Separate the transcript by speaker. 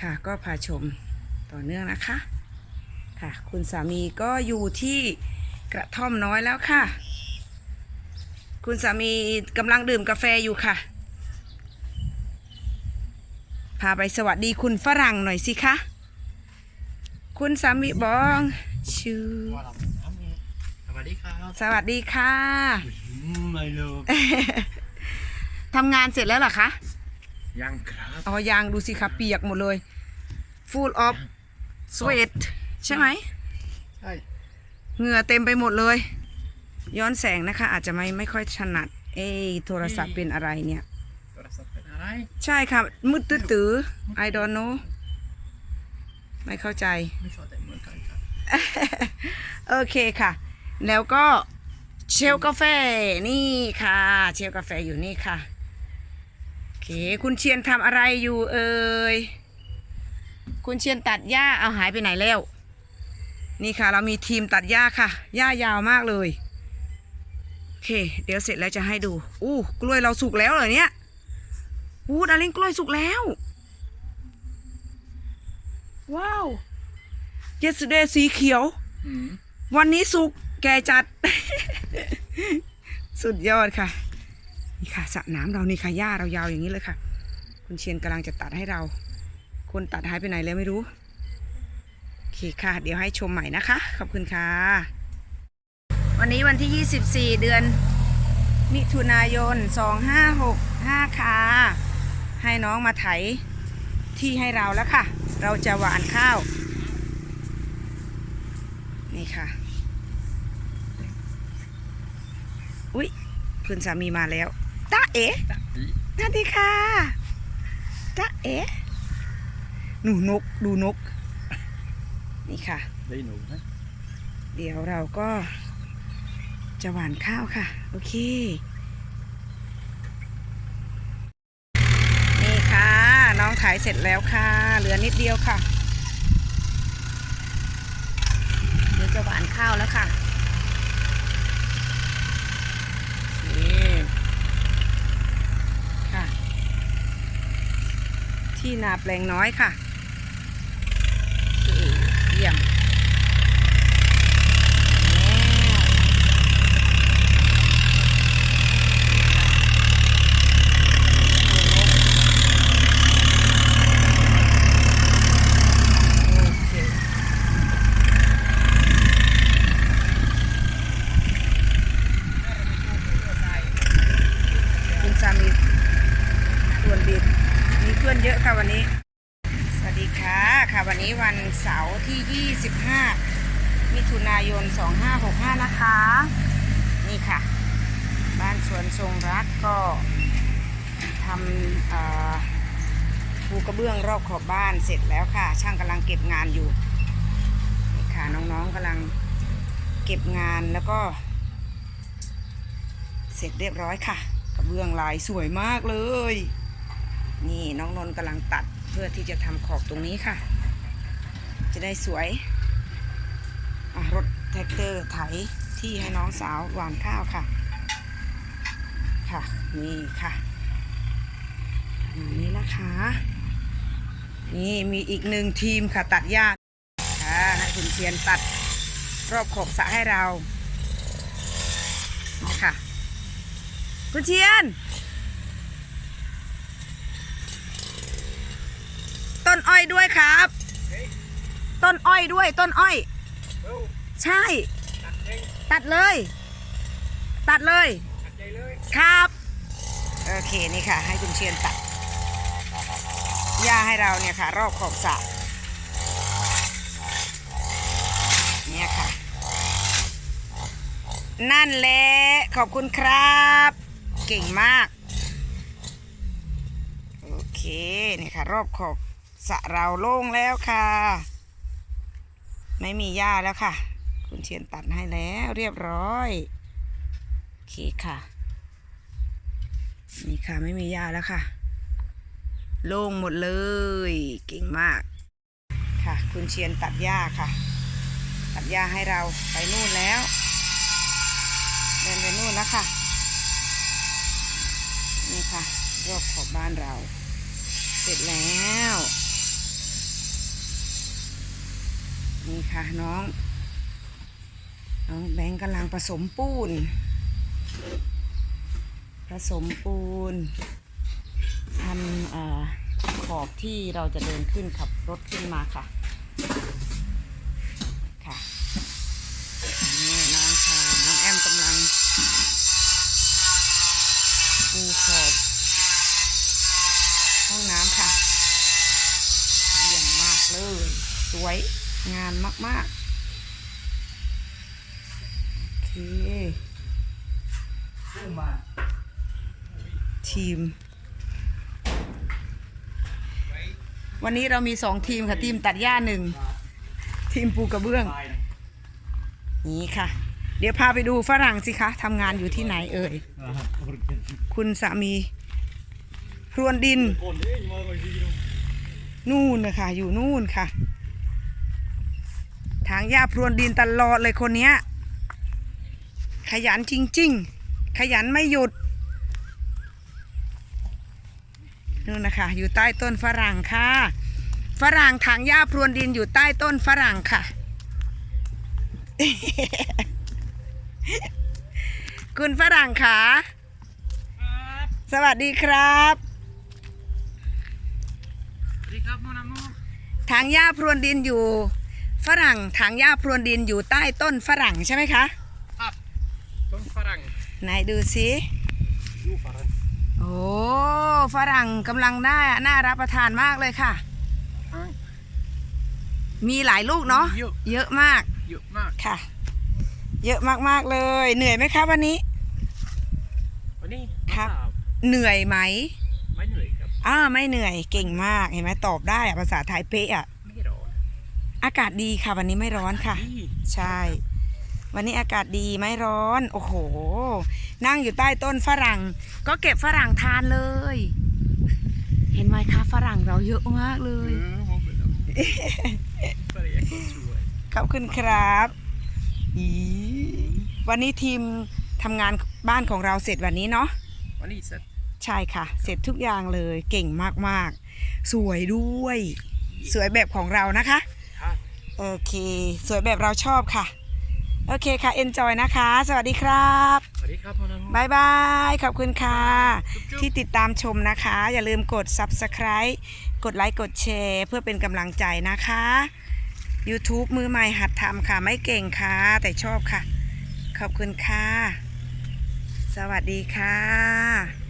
Speaker 1: ค่ะ ก็พาชมต่อเนื่องนะคะ ค่ะ คุณสามีก็อยู่ที่กระท่อมน้อยแล้วค่ะ คุณสามีกำลังดื่มกาแฟอยู่ค่ะ พาไปสวัสดีคุณฝรั่งหน่อยสิคะ คุณสามีบองชื่อ
Speaker 2: ว่าเราทำไงสวัสดีครับ
Speaker 1: สวัสดีค่ะ
Speaker 2: อืมไม่รู้
Speaker 1: ทำงานเสร็จแล้วเหรอคะ
Speaker 2: ยังครับ
Speaker 1: อ๋อยังดูสิคะเปียกหมดเลย full of sweat ใช่ไหม
Speaker 2: ใช่
Speaker 1: เหงื่อเต็มไปหมดเลย ย้อนแสงนะคะ อาจจะไม่ไม่ค่อยถนัด เอ้ยโทรศัพท์เป็นอะไรเนี่ย
Speaker 2: โทรศัพท์เป็นอะไร
Speaker 1: ใช่ค่ะ มืดตื้อตือ I don't know ไม่เข้าใจ
Speaker 2: ไม่เข้าใจเหมือนกันครับ
Speaker 1: โอเคค่ะ แล้วก็เชลกาแฟนี่ค่ะ เชลกาแฟอยู่นี่ค่ะโอ เค คุณเชียนทำอะไรอยู่เอ่ย คุณเชียนตัดหญ้าเอาหายไปไหนแล้ว นี่ค่ะ เรามีทีมตัดหญ้าค่ะ หญ้ายาวมากเลยโอเค เดี๋ยวเสร็จแล้วจะให้ดู อู้กล้วยเราสุกแล้วเหรอเนี่ยอู้ดาริงกล้วยสุกแล้ว ว้าว yesterday สีเขียว
Speaker 2: อืม
Speaker 1: วันนี้สุกแกจัด สุดยอดค่ะ นี่ค่ะสระน้ำเรานี่ค่ะหญ้าเรายาวอย่างนี้เลยค่ะ คุณเชียนกำลังจะตัดให้เรา คนตัดหายไปไหนแล้วไม่รู้โอเคค่ะ เดี๋ยวให้ชมใหม่นะคะ ขอบคุณค่ะ วันนี้วันที่ 24 เดือน มิถุนายน 2565 ค่ะ ให้น้องมาไถที่ให้เราแล้วค่ะ เราจะหวานข้าว นี่ค่ะ อุ๊ยคุณสามีมาแล้ว ตาเอ๋สวัสดีค่ะตาเอ๋หนูนกดูนก นี่ค่ะ
Speaker 2: ได้หนูไหม
Speaker 1: เดี๋ยวเราก็จะหวานข้าวค่ะ โอเค นี่ค่ะ น้องขายเสร็จแล้วค่ะ เหลือนิดเดียวค่ะ เดี๋ยวจะหวานข้าวแล้วค่ะโอเคค่ะ ที่นาแปลงน้อยค่ะเยี่ยม คุณสามีส่วนบิดมีเพื่อนเยอะค่ะวันนี้ สวัสดี ค่ะค่ะวันนี้วันเสาร์ที่ 25 มิถุนายน 2565 นะคะ นี่ค่ะ บ้านสวนทรงรักก็ทำเอ่อปูกระเบื้องรอบขอบบ้านเสร็จแล้วค่ะ ช่างกำลังเก็บงานอยู่ นี่ค่ะน้องๆกำลังเก็บงานแล้วก็ เสร็จเรียบร้อยค่ะ กระเบื้องลายสวยมากเลย นี่น้องนนท์กำลังตัด พื่อที่จะทำขอบตรงนี้ค่ะ จะได้สวยรถแท็กเตอร์ไถที่ให้น้องสาวหวานข้าวค่ะ ค่ะ นี่ค่ะอย่างนี้นะคะ นี่มีอีกหนึ่งทีมค่ะตัดหญ้าค่ะให้คุณเชียนตัดรอบขอบสระให้เรานี่ค่ะคุณเชียน ต้นอ้อยด้วยครับ ต้นอ้อยด้วย ต้นอ้อย ใช่ ตัดเลย ตัดเลย ครับ โอเคนี่ค่ะ ให้คุณเชียนตัดหญ้าให้เราเนี่ยค่ะ รอบขอบสระเนี่ยค่ะ นั่นแหละขอบคุณครับ เก่งมาก โอเค นี่ค่ะ รอบขอบ สะเราโล่งแล้วค่ะ ไม่มีหญ้าแล้วค่ะ คุณเชียนตัดให้แล้วเรียบร้อยโอเคค่ะนี่ค่ะไม่มีหญ้าแล้วค่ะ โล่งหมดเลยเก่งมากค่ะ คุณเชียนตัดหญ้าค่ะ ตัดหญ้าให้เราไปนู่นแล้วเดินไปนู่นแล้วค่ะนี่ค่ะรอบขอบบ้านเรา เสร็จแล้ว นี่ค่ะน้อง น้องแบงค์กำลังผสมปูน ผสมปูนทำอขอบที่เราจะเดินขึ้นขับรถขึ้นมาค่ะ ค่ะนี่น้องค่ะ น้องแอมกำลังปูขอบห้องน้ำค่ะ เยี่ยมมากเลย สวย งามมากๆ โอเค ทีม วันนี้เรามีสองทีมค่ะ ทีมตัดหญ้าหนึ่ง ทีมปูกระเบื้อง นี่ค่ะ เดี๋ยวพาไปดูฝรั่งสิคะทำงานอยู่ที่ไหนเอ่ย คุณสามี พรวนดิน นู่นนะคะอยู่นู่นค่ะ ทางหญ้าพรวนดินตลอดเลยคนเนี้ย ขยันจริง ๆ ขยันไม่หยุดนู่นนะคะอยู่ใต้ต้นฝรั่งค่ะ ฝรั่งทางหญ้าพรวนดินอยู่ใต้ต้นฝรั่งค่ะ คุณฝรั่งค่ะสวัสดีครับ
Speaker 2: สวัสดีครับมอนาโม
Speaker 1: ทางหญ้าพรวนดินอยู่ ฝรั่งทางหญ้าพรวนดินอยู่ใต้ต้นฝรั่งใช่ไหมคะ
Speaker 2: ครับต้นฝรั่ง
Speaker 1: ไหนดูสิ
Speaker 2: ยูฝรั่ง
Speaker 1: โอ้ฝรั่งกำลังน่าน่ารับประทานมากเลยค่ะ มีหลายลูกเนาะ
Speaker 2: เยอะ
Speaker 1: เยอะมาก
Speaker 2: เยอะมาก
Speaker 1: ค่ะ เยอะมากๆเลย เหนื่อยไหมคะวันนี้
Speaker 2: วันนี้
Speaker 1: ครับ
Speaker 2: มาสา
Speaker 1: เหนื่อยไหม
Speaker 2: ไม่เหนื่อยครับ
Speaker 1: อ้าไม่เหนื่อยเก่งมากเห็นไหมตอบได้อะภาษาไทยเป๊ะอะ
Speaker 2: ไม่ร้ อน
Speaker 1: อากาศดีค่ะ วันนี้ไม่ร้อนค่ะ
Speaker 2: นี่
Speaker 1: ใช่ วันนี้อากาศดีไม่ร้อน โอ้โห นั่งอยู่ใต้ต้นฝรั่ง ก็เก็บฝรั่งทานเลย เห็นไหมคะฝรั่งเราเยอะมากเล
Speaker 2: เอยอมองไปแล้วฝรั่งก็สวย
Speaker 1: ขอบคุณครับอีวันนี้ทีมทำงานบ้านของเราเสร็จวันนี้เนาะ
Speaker 2: วันนี้เสร็จ
Speaker 1: ใช่ค่ะ เสร็จทุกอย่างเลยเก่งมากๆ สวยด้วย สวยแบบของเรานะคะ
Speaker 2: ครับ
Speaker 1: โอเค สวยแบบเราชอบค่ะ โอเคค่ะ enjoy นะคะ สวัสดีครับ
Speaker 2: สวัสดีครับมอนาโม
Speaker 1: บายบายขอบคุณค่ะ
Speaker 2: จุ๊บๆ
Speaker 1: ที่ติดตามชมนะคะ อย่าลืมกด subscribe กดไลค์กดแชร์เพื่อเป็นกำลังใจนะคะ YouTube มือใหม่หัดทำค่ะไม่เก่งค่ะ แต่ชอบค่ะ ขอบคุณค่ะ สวัสดีค่ะ